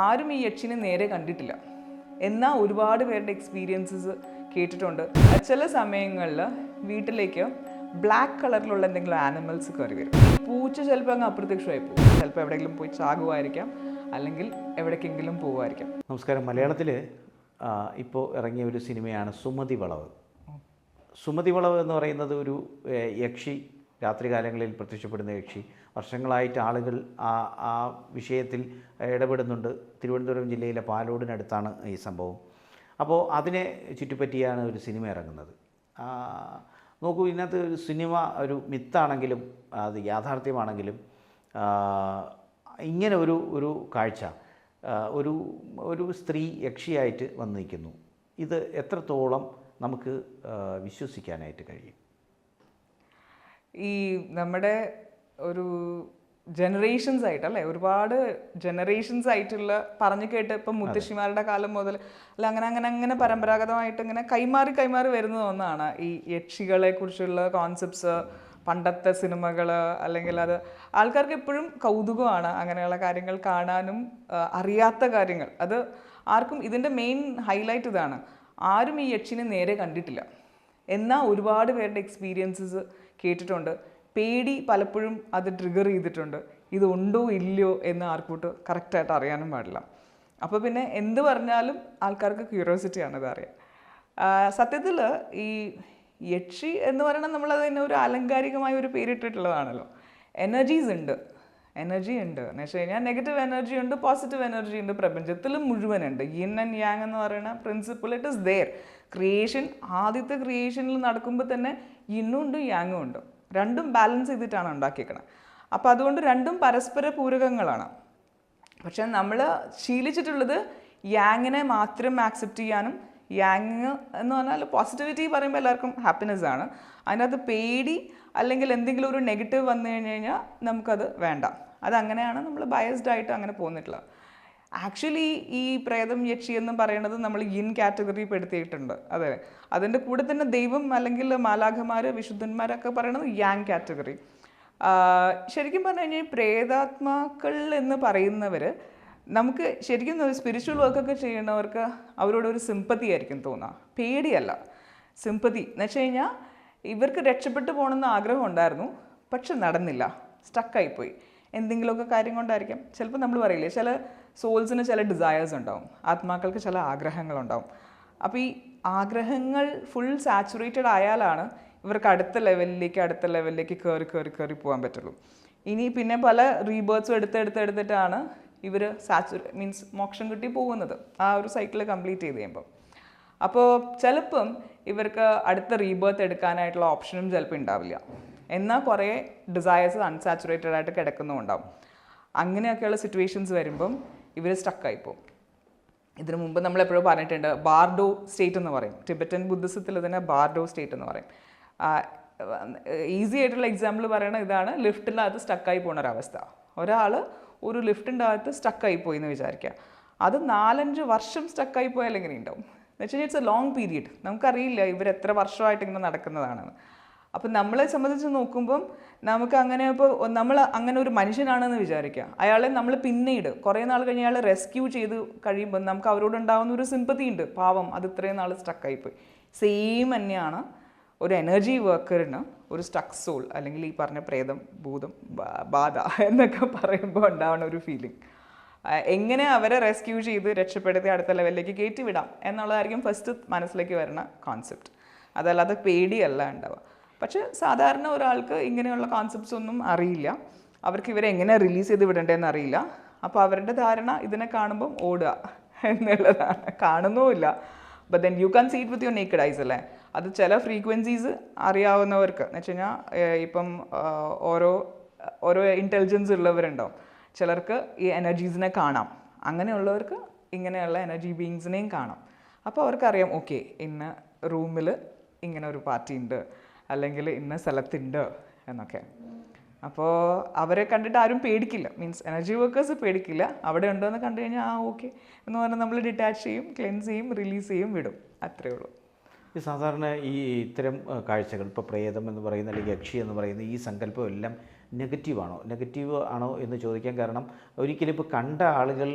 ആരും ഈ യക്ഷിനെ നേരെ കണ്ടിട്ടില്ല. എന്നാൽ ഒരുപാട് പേരുടെ എക്സ്പീരിയൻസസ് കേട്ടിട്ടുണ്ട്. ചില സമയങ്ങളിൽ വീട്ടിലേക്ക് ബ്ലാക്ക് കളറിലുള്ള എന്തെങ്കിലും ആനിമൽസ് കയറി വരും. പൂച്ച ചിലപ്പോൾ അങ്ങ് അപ്രത്യക്ഷമായി പോകും. ചിലപ്പോൾ എവിടെയെങ്കിലും പോയി ചാകുമായിരിക്കാം. അല്ലെങ്കിൽ എവിടേക്കെങ്കിലും പോകുമായിരിക്കാം. നമസ്കാരം. മലയാളത്തിൽ ഇപ്പോൾ ഇറങ്ങിയ ഒരു സിനിമയാണ് സുമതി വളവ്. സുമതി വളവ് എന്ന് പറയുന്നത് ഒരു യക്ഷി രാത്രികാലങ്ങളിൽ പ്രത്യക്ഷപ്പെടുന്ന യക്ഷി വർഷങ്ങളായിട്ട് ആളുകൾ ആ ആ വിഷയത്തിൽ ഇടപെടുന്നുണ്ട്. തിരുവനന്തപുരം ജില്ലയിലെ പാലോടിനടുത്താണ് ഈ സംഭവം. അപ്പോൾ അതിനെ ചുറ്റിപ്പറ്റിയാണ് ഒരു സിനിമ ഇറങ്ങുന്നത്. നോക്കൂ ഇതിനകത്ത് ഒരു സിനിമ ഒരു മിത്താണെങ്കിലും അത് യാഥാർത്ഥ്യമാണെങ്കിലും ഇങ്ങനെ ഒരു ഒരു കാഴ്ച ഒരു ഒരു സ്ത്രീ യക്ഷിയായിട്ട് വന്നിരിക്കുന്നു. ഇത് എത്രത്തോളം നമുക്ക് വിശ്വസിക്കാനായിട്ട് കഴിയും? ഈ നമ്മുടെ ഒരു ജനറേഷൻസ് ആയിട്ട് അല്ലേ? ഒരുപാട് ജനറേഷൻസ് ആയിട്ടുള്ള പറഞ്ഞു കേട്ട് ഇപ്പം മുത്തശ്ശിമാരുടെ കാലം മുതൽ അല്ല അങ്ങനെ അങ്ങനെ അങ്ങനെ പരമ്പരാഗതമായിട്ട് ഇങ്ങനെ കൈമാറി കൈമാറി വരുന്ന ഒന്നാണ്. ഈ യക്ഷികളെ കുറിച്ചുള്ള കോൺസെപ്റ്റ്സ് പണ്ടത്തെ സിനിമകൾ അല്ലെങ്കിൽ അത് ആൾക്കാർക്ക് എപ്പോഴും കൗതുകമാണ് അങ്ങനെയുള്ള കാര്യങ്ങൾ കാണാനും അറിയാത്ത കാര്യങ്ങൾ. അത് ആർക്കും ഇതിന്റെ മെയിൻ ഹൈലൈറ്റ് ഇതാണ്. ആരും ഈ യക്ഷിനെ നേരെ കണ്ടിട്ടില്ല. എന്നാൽ ഒരുപാട് പേരുടെ എക്സ്പീരിയൻസസ് കേട്ടിട്ടുണ്ട്. പേടി പലപ്പോഴും അത് ട്രിഗർ ചെയ്തിട്ടുണ്ട്. ഇത് ഉണ്ടോ ഇല്ലയോ എന്ന് ആർക്കൂട്ട് കറക്റ്റായിട്ട് അറിയാനും പാടില്ല. അപ്പോൾ പിന്നെ എന്ത് പറഞ്ഞാലും ആൾക്കാർക്ക് ക്യൂരിയോസിറ്റിയാണ് ഇത് അറിയാം സത്യത്തിൽ ഈ യക്ഷി എന്ന് പറയുന്നത് നമ്മളത് തന്നെ ഒരു ആലങ്കാരികമായ ഒരു പേരിട്ടിട്ടുള്ളതാണല്ലോ. എനർജീസ് ഉണ്ട്. എനർജി ഉണ്ട്. എന്ന് വെച്ച് കഴിഞ്ഞാൽ നെഗറ്റീവ് എനർജി ഉണ്ട് പോസിറ്റീവ് എനർജി ഉണ്ട് പ്രപഞ്ചത്തിൽ മുഴുവനുണ്ട് യിൻ ആൻഡ് യാങ് എന്ന് പറയുന്ന principle it is there creation ആദ്യത്തെ ക്രിയേഷനിൽ നടക്കുമ്പോൾ തന്നെ യിന്നും ഉണ്ട് യാങ്ങും ഉണ്ട്. രണ്ടും ബാലൻസ് ചെയ്തിട്ടാണ് ഉണ്ടാക്കിയേക്കണത് അപ്പോൾ അതുകൊണ്ട് രണ്ടും പരസ്പര പൂരകങ്ങളാണ്. പക്ഷെ നമ്മൾ ശീലിച്ചിട്ടുള്ളത് യാങ്ങിനെ മാത്രം ആക്സെപ്റ്റ് ചെയ്യാനും യാങ് എന്ന് പറഞ്ഞാൽ പോസിറ്റിവിറ്റി പറയുമ്പോൾ എല്ലാവർക്കും ഹാപ്പിനെസ് ആണ്. അതിനകത്ത് പേടി അല്ലെങ്കിൽ എന്തെങ്കിലും ഒരു നെഗറ്റീവ് വന്നു കഴിഞ്ഞ് കഴിഞ്ഞാൽ നമുക്കത് വേണ്ട. അതങ്ങനെയാണ് നമ്മൾ ബയസ്ഡ് ആയിട്ട് അങ്ങനെ പോന്നിട്ടുള്ളത്. ആക്ച്വലി ഈ പ്രേതം യക്ഷി എന്ന് പറയുന്നത് നമ്മൾ ഇൻ കാറ്റഗറി പെടുത്തിയിട്ടുണ്ട്. അതെ. അതിന്റെ കൂടെ തന്നെ ദൈവം അല്ലെങ്കിൽ മാലാഖമാർ വിശുദ്ധന്മാരൊക്കെ പറയുന്നത് യാങ് കാറ്റഗറി ശരിക്കും പറഞ്ഞു കഴിഞ്ഞാൽ പ്രേതാത്മാക്കൾ എന്ന് പറയുന്നവർ നമുക്ക് ശരിക്കും സ്പിരിച്വൽ വർക്കൊക്കെ ചെയ്യുന്നവർക്ക് അവരോട് ഒരു സിമ്പതി ആയിരിക്കും തോന്നുക. പേടിയല്ല. സിമ്പതി എന്ന് വെച്ച് കഴിഞ്ഞാൽ ഇവർക്ക് രക്ഷപ്പെട്ടു പോകണമെന്ന് ആഗ്രഹം ഉണ്ടായിരുന്നു. പക്ഷെ നടന്നില്ല. സ്റ്റക്കായിപ്പോയി എന്തെങ്കിലുമൊക്കെ കാര്യം കൊണ്ടായിരിക്കും. ചിലപ്പോൾ നമ്മൾ പറയില്ലേ ചില സോൾസിന് ചില ഡിസയേഴ്സ് ഉണ്ടാവും. ആത്മാക്കൾക്ക് ചില ആഗ്രഹങ്ങളുണ്ടാവും. അപ്പോൾ ഈ ആഗ്രഹങ്ങൾ ഫുൾ സാച്ചുറേറ്റഡ് ആയാലാണ് ഇവർക്ക് അടുത്ത ലെവലിലേക്ക് അടുത്ത ലെവലിലേക്ക് കയറി കയറി കയറി പോകാൻ പറ്റുള്ളൂ. ഇനി പിന്നെ പല റീബേർത്ത്സും എടുത്ത് എടുത്ത് എടുത്തിട്ടാണ് ഇവർ സാച്ചുറേ മീൻസ് മോക്ഷം കിട്ടി പോകുന്നത്. ആ ഒരു സൈക്കിൾ കംപ്ലീറ്റ് ചെയ്ത് കഴിയുമ്പോൾ അപ്പോൾ ചിലപ്പം ഇവർക്ക് അടുത്ത റീബേർത്ത് എടുക്കാനായിട്ടുള്ള ഓപ്ഷനും ചിലപ്പോൾ ഉണ്ടാവില്ല. എന്നാൽ കുറേ ഡിസയേഴ്സ് അൺസാച്ചുറേറ്റഡ് ആയിട്ട് കിടക്കുന്നുണ്ടാവും അങ്ങനെയൊക്കെയുള്ള സിറ്റുവേഷൻസ് വരുമ്പം ഇവർ സ്റ്റക്കായി പോകും ഇതിനു മുമ്പ് നമ്മൾ എപ്പോഴും പറഞ്ഞിട്ടുണ്ട് ബാർഡോ സ്റ്റേറ്റ് എന്ന് പറയും. ടിബറ്റൻ ബുദ്ധിസത്തിൽ ഇതിനെ ബാർഡോ സ്റ്റേറ്റ് എന്ന് പറയും. ഈസി ആയിട്ടുള്ള എക്സാമ്പിൾ പറയുന്നത് ഇതാണ് ലിഫ്റ്റിനകത്ത് സ്റ്റക്കായി പോകുന്ന ഒരവസ്ഥ. ഒരാൾ ഒരു ലിഫ്റ്റിന്റെ അകത്ത് സ്റ്റക്കായി പോയി എന്ന് വിചാരിക്കുക അത് നാലഞ്ച് വർഷം സ്റ്റക്കായി പോയാൽ എങ്ങനെ ഉണ്ടാവും എന്ന് വെച്ചാൽ ഇറ്റ്സ് എ ലോങ് പീരീഡ് നമുക്കറിയില്ല ഇവർ എത്ര വർഷമായിട്ട് ഇങ്ങനെ നടക്കുന്നതാണെന്ന്. അപ്പം നമ്മളെ സംബന്ധിച്ച് നോക്കുമ്പം നമുക്ക് അങ്ങനെ ഇപ്പോൾ നമ്മൾ അങ്ങനെ ഒരു മനുഷ്യനാണെന്ന് വിചാരിക്കുക അയാളെ നമ്മൾ പിന്നീട് കുറേ നാൾ കഴിഞ്ഞ് അയാൾ റെസ്ക്യൂ ചെയ്ത് കഴിയുമ്പോൾ നമുക്ക് അവരോടുണ്ടാകുന്ന ഒരു സിമ്പതി ഉണ്ട്. പാവം അത് ഇത്രയും നാൾ സ്റ്റക്കായിപ്പോയി സെയിം തന്നെയാണ് ഒരു എനർജി വർക്കറിന് ഒരു സ്റ്റക്ക് സോൾ അല്ലെങ്കിൽ ഈ പറഞ്ഞ പ്രേതം ഭൂതം ബാധ എന്നൊക്കെ പറയുമ്പോൾ ഉണ്ടാവുന്ന ഒരു ഫീലിംഗ് എങ്ങനെ അവരെ റെസ്ക്യൂ ചെയ്ത് രക്ഷപ്പെടുത്തി അടുത്ത ലെവലിലേക്ക് കയറ്റി വിടാം എന്നുള്ളതായിരിക്കും ഫസ്റ്റ് മനസ്സിലേക്ക് വരുന്ന കോൺസെപ്റ്റ് അതല്ലാതെ പേടിയല്ല ഉണ്ടാവുക. പക്ഷെ സാധാരണ ഒരാൾക്ക് ഇങ്ങനെയുള്ള കോൺസെപ്റ്റ്സ് ഒന്നും അറിയില്ല. അവർക്ക് ഇവരെ എങ്ങനെ റിലീസ് ചെയ്ത് വിടേണ്ടതെന്ന് അറിയില്ല. അപ്പോൾ അവരുടെ ധാരണ ഇതിനെ കാണുമ്പം ഓടുക എന്നുള്ളതാണ്. കാണുന്നുമില്ല. But then you can see it with your naked eyes അല്ലേ? അത് ചില ഫ്രീക്വൻസീസ് അറിയാവുന്നവർക്ക്. എന്ന് വെച്ച് കഴിഞ്ഞാൽ ഇപ്പം ഓരോ ഓരോ ഇന്റലിജൻസ് ഉള്ളവരുണ്ടാവും. ചിലർക്ക് ഈ എനർജീസിനെ കാണാം. അങ്ങനെയുള്ളവർക്ക് ഇങ്ങനെയുള്ള എനർജി ബീങ്സിനെയും കാണാം. അപ്പോൾ അവർക്കറിയാം ഓക്കെ ഇന്ന് റൂമിൽ ഇങ്ങനെ ഒരു പാർട്ടി ഉണ്ട്. അല്ലെങ്കിൽ ഇന്ന സ്ഥലത്തുണ്ട് എന്നൊക്കെ. അപ്പോൾ അവരെ കണ്ടിട്ട് ആരും പേടിക്കില്ല. മീൻസ് എനർജി വർക്കേഴ്സ് പേടിക്കില്ല. അവിടെ ഉണ്ടോ എന്ന് കണ്ടു കഴിഞ്ഞാൽ ആ ഓക്കെ എന്ന് പറഞ്ഞാൽ നമ്മൾ ഡിറ്റാച്ച് ചെയ്യും ക്ലെൻസ് ചെയ്യും റിലീസ് ചെയ്യും വിടും. അത്രയേ ഉള്ളൂ. ഈ സാധാരണ ഈ ഇത്തരം കാഴ്ചകൾ ഇപ്പോൾ പ്രേതം എന്ന് പറയുന്ന അല്ലെങ്കിൽ യക്ഷി എന്ന് പറയുന്ന ഈ സങ്കല്പം എല്ലാം നെഗറ്റീവാണോ? നെഗറ്റീവ് ആണോ എന്ന് ചോദിക്കാൻ കാരണം ഒരിക്കലും ഇപ്പോൾ കണ്ട ആളുകൾ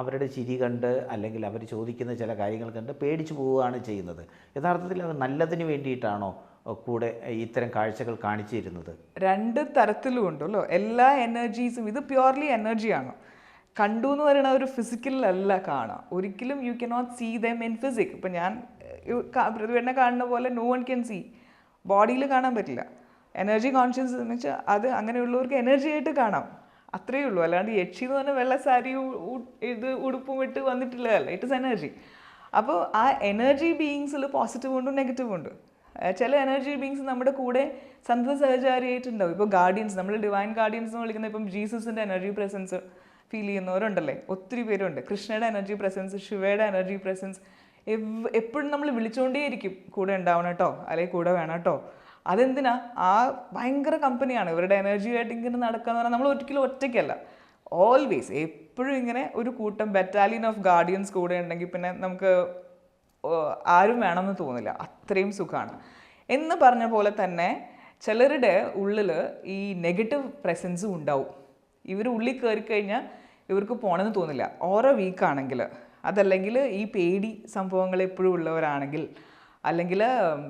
അവരുടെ ചിരി കണ്ട് അല്ലെങ്കിൽ അവർ ചോദിക്കുന്ന ചില കാര്യങ്ങൾ കണ്ട് പേടിച്ചു പോവുകയാണ് ചെയ്യുന്നത്. യഥാർത്ഥത്തിൽ അത് നല്ലതിന് വേണ്ടിയിട്ടാണോ കൂടെ ഇത്തരം കാഴ്ചകൾ കാണിച്ചു തരുന്നത് രണ്ട് തരത്തിലും ഉണ്ടല്ലോ എല്ലാ എനർജീസും ഇത് പ്യുവർലി എനർജിയാണ്. കണ്ടു എന്ന് പറയുന്ന ഒരു ഫിസിക്കൽ കാണാം ഒരിക്കലും you cannot see them in physique ഇപ്പം ഞാൻ പ്രതിവേടനെ കാണുന്ന പോലെ നോ വൺ ക്യാൻ സീ ബോഡിയിൽ കാണാൻ പറ്റില്ല. എനർജി കോൺഷ്യസ് എന്ന് വെച്ചാൽ അത് അങ്ങനെയുള്ളവർക്ക് എനർജി ആയിട്ട് കാണാം. അത്രയേ ഉള്ളൂ. അല്ലാണ്ട് യക്ഷി എന്ന് പറഞ്ഞാൽ വെള്ള സാരി ഇത് ഉടുപ്പും ഇട്ട് വന്നിട്ടില്ലതല്ല ഇറ്റ് ഇസ് എനർജി അപ്പോൾ ആ എനർജി ബീയിങ്സിൽ പോസിറ്റീവ് ഉണ്ട് നെഗറ്റീവ് ഉണ്ട്. ചില എനർജി ബീങ്സ് നമ്മുടെ കൂടെ സന്തത സഹചാരിയായിട്ടുണ്ടാവും. ഇപ്പോൾ ഗാർഡിയൻസ് നമ്മൾ ഡിവൈൻ ഗാർഡിയൻസ് എന്ന് വിളിക്കുന്ന ഇപ്പം ജീസസിന്റെ എനർജി പ്രസൻസ് ഫീൽ ചെയ്യുന്നവരുണ്ടല്ലേ? ഒത്തിരി പേരുണ്ട്. കൃഷ്ണയുടെ എനർജി പ്രസൻസ് ശിവയുടെ എനർജി പ്രസൻസ് എപ്പോഴും നമ്മൾ വിളിച്ചുകൊണ്ടേയിരിക്കും കൂടെ ഉണ്ടാവണം കേട്ടോ അല്ലെങ്കിൽ കൂടെ വേണം കേട്ടോ അതെന്തിനാ? ആ ഭയങ്കര കമ്പനിയാണ്. ഇവരുടെ എനർജി ആയിട്ട് ഇങ്ങനെ നടക്കുക എന്ന് പറഞ്ഞാൽ നമ്മൾ ഒരിക്കലും ഒറ്റയ്ക്കല്ല. ഓൾവേസ് എപ്പോഴും ഇങ്ങനെ ഒരു കൂട്ടം ബറ്റാലിയൻ ഓഫ് ഗാർഡിയൻസ് കൂടെ ഉണ്ടെങ്കിൽ പിന്നെ നമുക്ക് ആരും വേണമെന്ന് തോന്നില്ല. അത്രയും സുഖമാണ് എന്ന് പറഞ്ഞ പോലെ തന്നെ ചിലരുടെ ഉള്ളിൽ ഈ നെഗറ്റീവ് പ്രസൻസും ഉണ്ടാവും. ഇവർ ഉള്ളിൽ കയറി കഴിഞ്ഞാൽ ഇവർക്ക് പോകണമെന്ന് തോന്നില്ല. ഓരോ വീക്കാണെങ്കിൽ അതല്ലെങ്കിൽ ഈ പേടി സംഭവങ്ങൾ എപ്പോഴും ഉള്ളവരാണെങ്കിൽ അല്ലെങ്കിൽ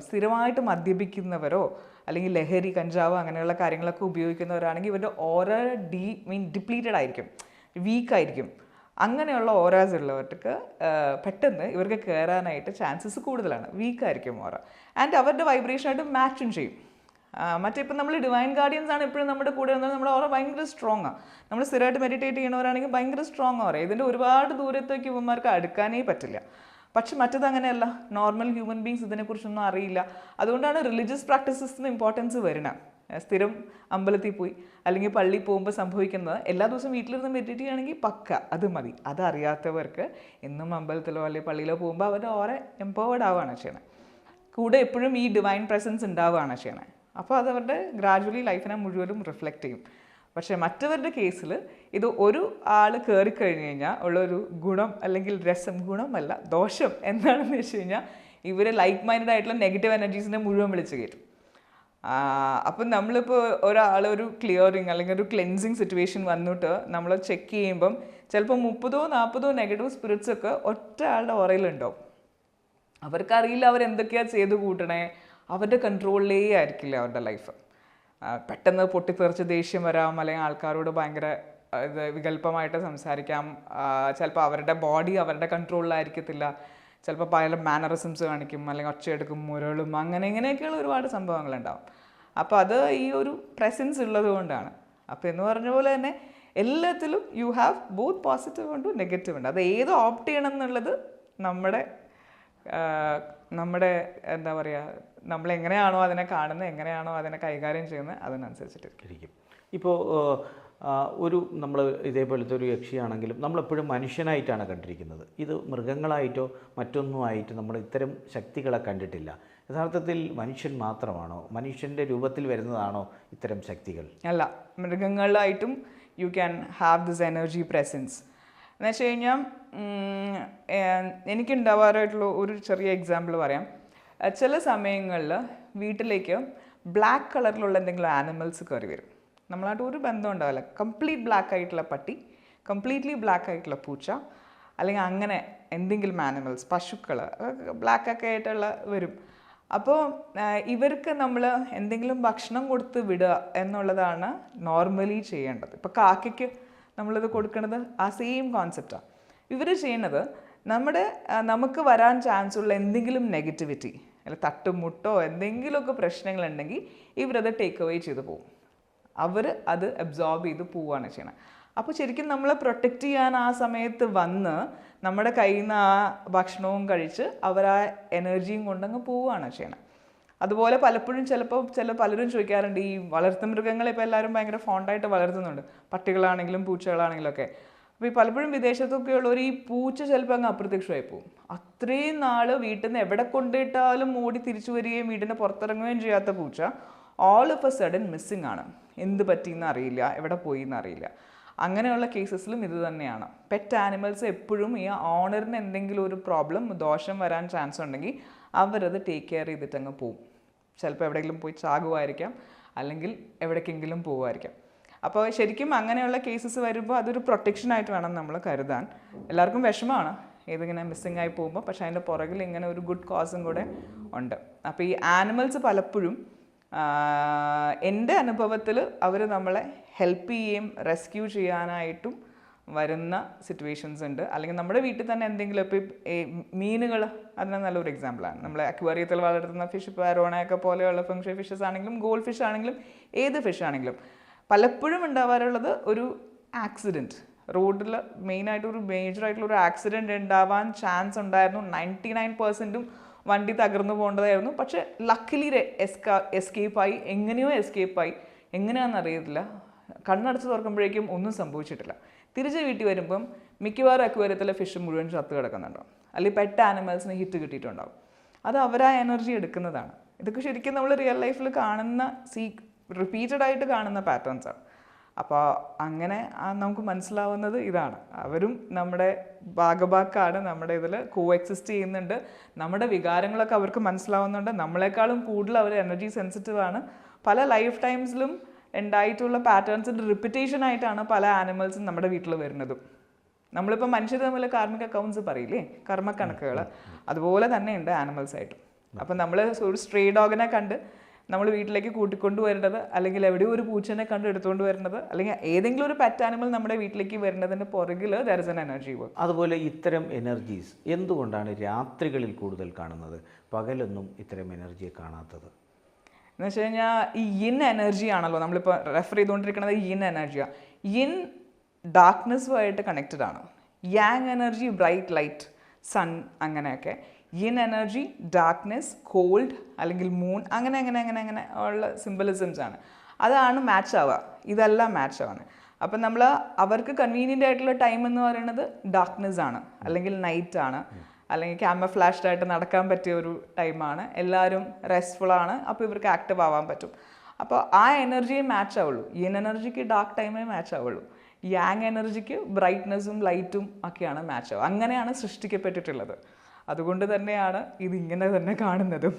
സ്ഥിരമായിട്ട് മദ്യപിക്കുന്നവരോ അല്ലെങ്കിൽ ലഹരി കഞ്ചാവ് അങ്ങനെയുള്ള കാര്യങ്ങളൊക്കെ ഉപയോഗിക്കുന്നവരാണെങ്കിൽ ഇവരുടെ ഓരോ ഡീ മീൻ ഡിപ്ലീറ്റഡ് ആയിരിക്കും വീക്കായിരിക്കും അങ്ങനെയുള്ള ഓരാസ് ഉള്ളവർക്ക് പെട്ടെന്ന് ഇവർക്ക് കയറാനായിട്ട് ചാൻസസ് കൂടുതലാണ് വീക്കായിരിക്കും ഓറ ആൻഡ് അവരുടെ വൈബ്രേഷനായിട്ട് മാച്ചും ചെയ്യും. മറ്റേ ഇപ്പം നമ്മൾ ഡിവൈൻ ഗാർഡിയൻസ് ആണ് എപ്പോഴും നമ്മുടെ കൂടെ വന്നത് നമ്മുടെ ഓറ ഭയങ്കര സ്ട്രോങ് ആണ് നമ്മൾ സ്ഥിരമായിട്ട് മെഡിറ്റേറ്റ് ചെയ്യണവരാണെങ്കിൽ ഭയങ്കര സ്ട്രോങ് ഓറ ഇതിന്റെ ഒരുപാട് ദൂരത്തേക്ക് ഇവന്മാർക്ക് അടുക്കാനേ പറ്റില്ല. പക്ഷെ മറ്റത് അങ്ങനെയല്ല. നോർമൽ ഹ്യൂമൻ ബീങ്സ് ഇതിനെക്കുറിച്ചൊന്നും അറിയില്ല. അതുകൊണ്ടാണ് റിലീജിയസ് പ്രാക്ടീസസിന് ഇമ്പോർട്ടൻസ് വരുന്നത്. സ്ഥിരം അമ്പലത്തിൽ പോയി അല്ലെങ്കിൽ പള്ളി പോകുമ്പോൾ സംഭവിക്കുന്നത് എല്ലാ ദിവസവും വീട്ടിലിരുന്ന് മെഡിറ്റേറ്റ് ചെയ്യുകയാണെങ്കിൽ പക്ക അത് മതി. അതറിയാത്തവർക്ക് എന്നും അമ്പലത്തിലോ അല്ലെങ്കിൽ പള്ളിയിലോ പോകുമ്പോൾ അവരുടെ ഓരെ എംപവേർഡ് ആവുകയാണ് ചെയ്യണത് കൂടെ എപ്പോഴും ഈ ഡിവൈൻ പ്രസൻസ് ഉണ്ടാവുകയാണ് ചെയ്യണത് അപ്പോൾ അതവരുടെ ഗ്രാജുവലി ലൈഫിനെ മുഴുവനും റിഫ്ലക്റ്റ് ചെയ്യും. പക്ഷേ മറ്റവരുടെ കേസിൽ ഇത് ഒരു ആൾ കയറി കഴിഞ്ഞ് കഴിഞ്ഞാൽ ഉള്ളൊരു ഗുണം അല്ലെങ്കിൽ രസം ഗുണമല്ല ദോഷം എന്താണെന്ന് വെച്ച് കഴിഞ്ഞാൽ ഇവരെ ലൈക്ക് മൈൻഡഡ് ആയിട്ടുള്ള നെഗറ്റീവ് എനർജീസിനെ മുഴുവൻ വിളിച്ച് കയറ്റും. അപ്പം നമ്മളിപ്പോൾ ഒരാൾ ഒരു ക്ലിയറിങ് അല്ലെങ്കിൽ ഒരു ക്ലെൻസിങ് സിറ്റുവേഷൻ വന്നിട്ട് നമ്മൾ ചെക്ക് ചെയ്യുമ്പം ചിലപ്പോൾ മുപ്പതോ നാൽപ്പതോ നെഗറ്റീവ് സ്പിരിറ്റ്സ് ഒക്കെ ഒറ്റ ആളുടെ ഓറയിലുണ്ടാവും. അവർക്കറിയില്ല അവരെന്തൊക്കെയാണ് ചെയ്ത് കൂട്ടണേ. അവരുടെ കൺട്രോളിലേ ആയിരിക്കില്ല അവരുടെ ലൈഫ് പെട്ടെന്ന് പൊട്ടിത്തെറിച്ച് ദേഷ്യം വരാം അല്ലെങ്കിൽ ആൾക്കാരോട് ഭയങ്കര ഇത് വികല്പമായിട്ട് സംസാരിക്കാം. ചിലപ്പോൾ അവരുടെ ബോഡി അവരുടെ കൺട്രോളിലായിരിക്കത്തില്ല ചിലപ്പോൾ പല മാനറിസംസ് കാണിക്കും അല്ലെങ്കിൽ ഒച്ചയെടുക്കും മുരളും അങ്ങനെ ഇങ്ങനെയൊക്കെയുള്ള ഒരുപാട് സംഭവങ്ങളുണ്ടാവും. അപ്പോൾ അത് ഈ ഒരു പ്രസൻസ് ഉള്ളത് കൊണ്ടാണ്. അപ്പോൾ എന്ന് പറഞ്ഞ പോലെ തന്നെ എല്ലാത്തിലും യു ഹാവ് ബോത്ത് പോസിറ്റീവ് ഉണ്ട് നെഗറ്റീവ് ഉണ്ട്. അത് ഏത് ഓപ്റ്റ് ചെയ്യണം എന്നുള്ളത് നമ്മുടെ നമ്മുടെ എന്താ പറയുക നമ്മൾ എങ്ങനെയാണോ അതിനെ കാണുന്നത് എങ്ങനെയാണോ അതിനെ കൈകാര്യം ചെയ്യുന്നത് അതിനനുസരിച്ചിട്ട് ഇരിക്കും. ഇപ്പോൾ ഒരു നമ്മൾ ഇതേപോലത്തെ ഒരു യക്ഷിയാണെങ്കിലും നമ്മളെപ്പോഴും മനുഷ്യനായിട്ടാണ് കണ്ടിരിക്കുന്നത്. ഇത് മൃഗങ്ങളായിട്ടോ മറ്റൊന്നുമായിട്ട് നമ്മൾ ഇത്തരം ശക്തികളെ കണ്ടിട്ടില്ല. യഥാർത്ഥത്തിൽ മനുഷ്യൻ മാത്രമാണോ? മനുഷ്യന്റെ രൂപത്തിൽ വരുന്നതാണോ ഇത്തരം ശക്തികൾ? അല്ല മൃഗങ്ങളായിട്ടും you can have this energy presence എന്ന് വെച്ച് കഴിഞ്ഞാൽ എനിക്കുണ്ടാവാറായിട്ടുള്ള ഒരു ചെറിയ എക്സാമ്പിൾ പറയാം. ചില സമയങ്ങളിൽ വീട്ടിലേക്ക് ബ്ലാക്ക് കളറിലുള്ള എന്തെങ്കിലും ആനിമൽസ് കയറി വരും. നമ്മളായിട്ട് ഒരു ബന്ധം ഉണ്ടാവില്ല. കംപ്ലീറ്റ് ബ്ലാക്ക് ആയിട്ടുള്ള പട്ടി കംപ്ലീറ്റ്ലി ബ്ലാക്ക് ആയിട്ടുള്ള പൂച്ച അല്ലെങ്കിൽ അങ്ങനെ എന്തെങ്കിലും ആനിമൽസ് പശുക്കൾ ബ്ലാക്കൊക്കെ ആയിട്ടുള്ള വരും. അപ്പോൾ ഇവർക്ക് നമ്മൾ എന്തെങ്കിലും ഭക്ഷണം കൊടുത്ത് വിടുക എന്നുള്ളതാണ് നോർമലി ചെയ്യേണ്ടത്. ഇപ്പോൾ കാക്കയ്ക്ക് നമ്മളിത് കൊടുക്കുന്നത് ആ സെയിം കോൺസെപ്റ്റാണ് ഇവർ ചെയ്യുന്നത് നമ്മുടെ നമുക്ക് വരാൻ ചാൻസ് ഉള്ള എന്തെങ്കിലും നെഗറ്റിവിറ്റി അല്ല തട്ടുമുട്ടോ എന്തെങ്കിലുമൊക്കെ പ്രശ്നങ്ങളുണ്ടെങ്കിൽ ഇവരത് ടേക്ക് അവേ ചെയ്ത് പോകും അവർ അത് അബ്സോർബ് ചെയ്ത് പോവുകയാണ് ചെയ്യണത് അപ്പോൾ ശരിക്കും നമ്മളെ പ്രൊട്ടക്റ്റ് ചെയ്യാൻ ആ സമയത്ത് വന്ന് നമ്മുടെ കയ്യിൽ നിന്ന് ആ ഭക്ഷണവും കഴിച്ച് അവർ ആ എനർജിയും കൊണ്ടങ്ങ് പോവുകയാണ് ചെയ്യണം. അതുപോലെ പലപ്പോഴും ചിലപ്പോൾ ചില പലരും ചോദിക്കാറുണ്ട് ഈ വളർത്തു മൃഗങ്ങളെ ഇപ്പോൾ എല്ലാവരും ഭയങ്കര ഫോണ്ടായിട്ട് വളർത്തുന്നുണ്ട്. പട്ടികളാണെങ്കിലും പൂച്ചകളാണെങ്കിലും ഒക്കെ അപ്പോൾ ഈ പലപ്പോഴും വിദേശത്തൊക്കെ ഉള്ളവർ ഈ പൂച്ച ചിലപ്പോൾ അങ്ങ് അപ്രത്യക്ഷമായി പോകും. അത്രയും നാൾ വീട്ടിൽ നിന്ന് എവിടെ കൊണ്ടിട്ടാലും ഓടി തിരിച്ചു വരികയും വീടിന് പുറത്തിറങ്ങുകയും ചെയ്യാത്ത പൂച്ച all of a sudden missing ആണ്. എന്ത് പറ്റിയെന്ന് അറിയില്ല എവിടെ പോയി എന്ന് അറിയില്ല. അങ്ങനെയുള്ള കേസസിലും ഇത് തന്നെയാണ്. പെറ്റ് ആനിമൽസ് എപ്പോഴും ഈ ഓണറിന് എന്തെങ്കിലും ഒരു പ്രോബ്ലം ദോഷം വരാൻ ചാൻസ് ഉണ്ടെങ്കിൽ അവരത് ടേക്ക് കെയർ ചെയ്തിട്ടങ്ങ് പോകും ചിലപ്പോൾ എവിടെയെങ്കിലും പോയി ചാകുമായിരിക്കാം അല്ലെങ്കിൽ എവിടേക്കെങ്കിലും പോകുമായിരിക്കാം അപ്പോൾ ശരിക്കും അങ്ങനെയുള്ള കേസസ് വരുമ്പോൾ അതൊരു പ്രൊട്ടക്ഷൻ ആയിട്ട് വേണം നമ്മൾ കരുതാൻ. എല്ലാവർക്കും വിഷമമാണ് ഇതിങ്ങനെ മിസ്സിങ് ആയി പോകുമ്പോൾ. പക്ഷേ അതിന്റെ പുറകിൽ ഇങ്ങനെ ഒരു ഗുഡ് കോസും കൂടെ ഉണ്ട്. അപ്പോൾ ഈ ആനിമൽസ് പലപ്പോഴും എന്റെ അനുഭവത്തിൽ അവർ നമ്മളെ ഹെൽപ്പ് ചെയ്യുകയും റെസ്ക്യൂ ചെയ്യാനായിട്ടും വരുന്ന സിറ്റുവേഷൻസ് ഉണ്ട്. അല്ലെങ്കിൽ നമ്മുടെ വീട്ടിൽ തന്നെ എന്തെങ്കിലും ഇപ്പോൾ മീനുകൾ അതിന് നല്ലൊരു എക്സാമ്പിളാണ് നമ്മൾ അക്വേറിയത്തിൽ വളർത്തുന്ന ഫിഷ് ഇപ്പോൾ അരോണയൊക്കെ പോലെയുള്ള ഫംഗ്ഷൻ ഫിഷസ് ആണെങ്കിലും ഗോൾഡ് ഫിഷ് ആണെങ്കിലും ഏത് ഫിഷ് ആണെങ്കിലും പലപ്പോഴും ഉണ്ടാവാറുള്ളത് ഒരു ആക്സിഡന്റ് റോഡിൽ മെയിനായിട്ട് ഒരു മേജർ ആയിട്ടുള്ള ഒരു ആക്സിഡന്റ് ഉണ്ടാവാൻ ചാൻസ് ഉണ്ടായിരുന്നു. നയന്റി നയൻ പെർസെന്റും വണ്ടി തകർന്നു പോകേണ്ടതായിരുന്നു. പക്ഷേ ലക്കിലി എസ്കാ എസ്കേപ്പായി എങ്ങനെയോ എസ്കേപ്പായി എങ്ങനെയാണെന്ന് അറിയത്തില്ല കണ്ണടച്ച് തുറക്കുമ്പോഴേക്കും ഒന്നും സംഭവിച്ചിട്ടില്ല. തിരിച്ച് വീട്ടിൽ വരുമ്പം മിക്കവാറും അക്വേറിയത്തിലെ ഫിഷ് മുഴുവൻ ചത്ത് കിടക്കുന്നുണ്ടാവും അല്ലെങ്കിൽ പെട്ട ആനിമൽസിന് ഹിറ്റ് കിട്ടിയിട്ടുണ്ടാവും. അത് അവരാ എനർജി എടുക്കുന്നതാണ്. ഇതൊക്കെ ശരിക്കും നമ്മൾ റിയൽ ലൈഫിൽ കാണുന്ന സീ റിപ്പീറ്റഡ് ആയിട്ട് കാണുന്ന പാറ്റേൺസ് ആണ്. അപ്പോൾ അങ്ങനെ നമുക്ക് മനസ്സിലാവുന്നത് ഇതാണ്. അവരും നമ്മുടെ ഭാഗഭാക്കാണ് നമ്മുടെ ഇതിൽ കോ എക്സിസ്റ്റ് ചെയ്യുന്നുണ്ട്. നമ്മുടെ വികാരങ്ങളൊക്കെ അവർക്ക് മനസ്സിലാവുന്നുണ്ട്. നമ്മളെക്കാളും കൂടുതൽ അവർ എനർജി സെൻസിറ്റീവ് ആണ്. പല ലൈഫ് ടൈംസിലും ഉണ്ടായിട്ടുള്ള പാറ്റേൺസിന്റെ റിപ്പിറ്റേഷൻ ആയിട്ടാണ് പല ആനിമൽസും നമ്മുടെ വീട്ടിൽ വരുന്നതും. നമ്മളിപ്പോൾ മനുഷ്യർ തമ്മിൽ കാർമിക അക്കൗണ്ട്സ് പറയില്ലേ? കർമ്മക്കണക്കുകൾ അതുപോലെ തന്നെ ഉണ്ട് ആനിമൽസ് ആയിട്ടും. അപ്പം നമ്മൾ ഒരു സ്ട്രേ ഡോഗിനെ കണ്ട് നമ്മൾ വീട്ടിലേക്ക് കൂട്ടിക്കൊണ്ട് വരേണ്ടത് അല്ലെങ്കിൽ എവിടെയോ ഒരു പൂച്ചനെ കണ്ട് എടുത്തുകൊണ്ട് വരുന്നത് അല്ലെങ്കിൽ ഏതെങ്കിലും ഒരു പെറ്റ് ആനിമൽ നമ്മുടെ വീട്ടിലേക്ക് വരുന്നതിന് പുറകിൽ there is an energy work അതുപോലെ ഇത്തരം എനർജീസ് എന്തുകൊണ്ടാണ് രാത്രികളിൽ കൂടുതൽ കാണുന്നത്? പകലൊന്നും ഇത്തരം എനർജിയെ കാണാത്തത്. എന്ന് വെച്ച് കഴിഞ്ഞാൽ ഈ ഇൻ എനർജി ആണല്ലോ നമ്മളിപ്പോൾ റെഫർ ചെയ്തുകൊണ്ടിരിക്കുന്നത് ഇൻ എനർജിയാണ് ഇൻ ഡാർക്ക്നെസ്സുമായിട്ട് കണക്റ്റഡ് ആണ്. Yang energy bright light sun അങ്ങനെയൊക്കെ. ഇൻ എനർജി ഡാർക്ക്നെസ് കോൾഡ് അല്ലെങ്കിൽ മൂൺ അങ്ങനെ അങ്ങനെ അങ്ങനെ അങ്ങനെ ഉള്ള സിംബലിസംസ് ആണ്. അതാണ് മാച്ച് ആവുക. ഇതെല്ലാം മാച്ച് ആവാണ്. അപ്പം നമ്മൾ അവർക്ക് കൺവീനിയന്റ് ആയിട്ടുള്ള ടൈം എന്ന് പറയുന്നത് ഡാർക്ക്നെസ് ആണ്. അല്ലെങ്കിൽ നൈറ്റ് ആണ്. അല്ലെങ്കിൽ ക്യാമ ഫ്ലാഷ്ഡ് ആയിട്ട് നടക്കാൻ പറ്റിയ ഒരു ടൈമാണ് എല്ലാവരും റെസ്റ്റ്ഫുൾ ആണ്. അപ്പോൾ ഇവർക്ക് ആക്റ്റീവ് ആവാൻ പറ്റും. അപ്പോൾ ആ എനർജിയെ മാച്ച് ആവുള്ളൂ. ഈ എനർജിക്ക് ഡാർക്ക് ടൈമേ മാച്ച് ആവുള്ളൂ. യാങ് എനർജിക്ക് ബ്രൈറ്റ്നെസ്സും ലൈറ്റും ഒക്കെയാണ് മാച്ച് ആവുക. അങ്ങനെയാണ് സൃഷ്ടിക്കപ്പെട്ടിട്ടുള്ളത്. അതുകൊണ്ട് തന്നെയാണ് ഇതിങ്ങനെ തന്നെ കാണുന്നതും.